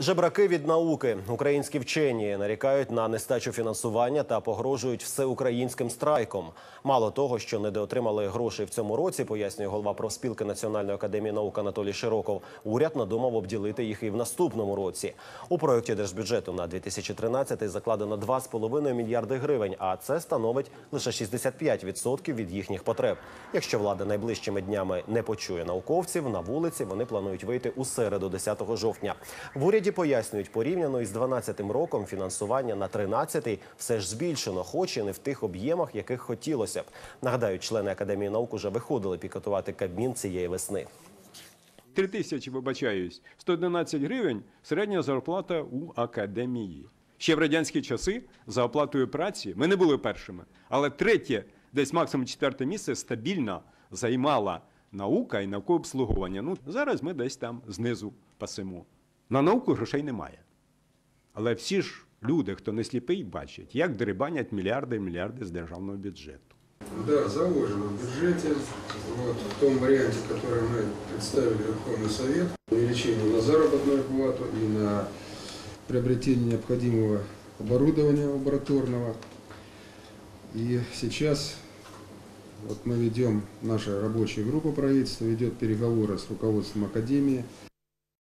Жебраки від науки. Українські вчені нарікають на нестачу фінансування та погрожують всеукраїнським страйком. Мало того, що недоотримали грошей в цьому році, пояснює голова профспілки Національної академії наук Анатолій Широков. Уряд надумав обділити їх і в наступному році. У проєкті держбюджету на 2013 закладено 2,5 мільярди гривень, а це становить лише 65% від їхніх потреб. Якщо влада найближчими днями не почує науковців, на вулиці вони планують вийти у середу, 10 жовтня. В уряді пояснюють, порівняно із 12-м роком фінансування на 13-й все ж збільшено, хоч і не в тих об'ємах, яких хотілося б. Нагадаю, члени академії наук уже виходили пікетувати Кабмін цієї весни. 3 тисячі, вибачаюсь, 111 гривень середня зарплата у академії. Ще в радянські часи за оплатою праці ми не були першими, але третє, десь максимум четверте місце стабільно займала наука і наукове обслуговування. Ну, зараз ми десь там знизу пасимо. На науку грошей немає. Але всі ж люди, хто не сліпий, бачать, як дерибанять мільярди і мільярди з державного бюджету. Да, заложено в бюджете, вот, в том варианте, который мы представили Верховный Совет, увеличение на заработную плату и на приобретение необходимого оборудования лабораторного. И сейчас вот мы ведем, наша рабочая группа правительства ведет переговоры с руководством Академии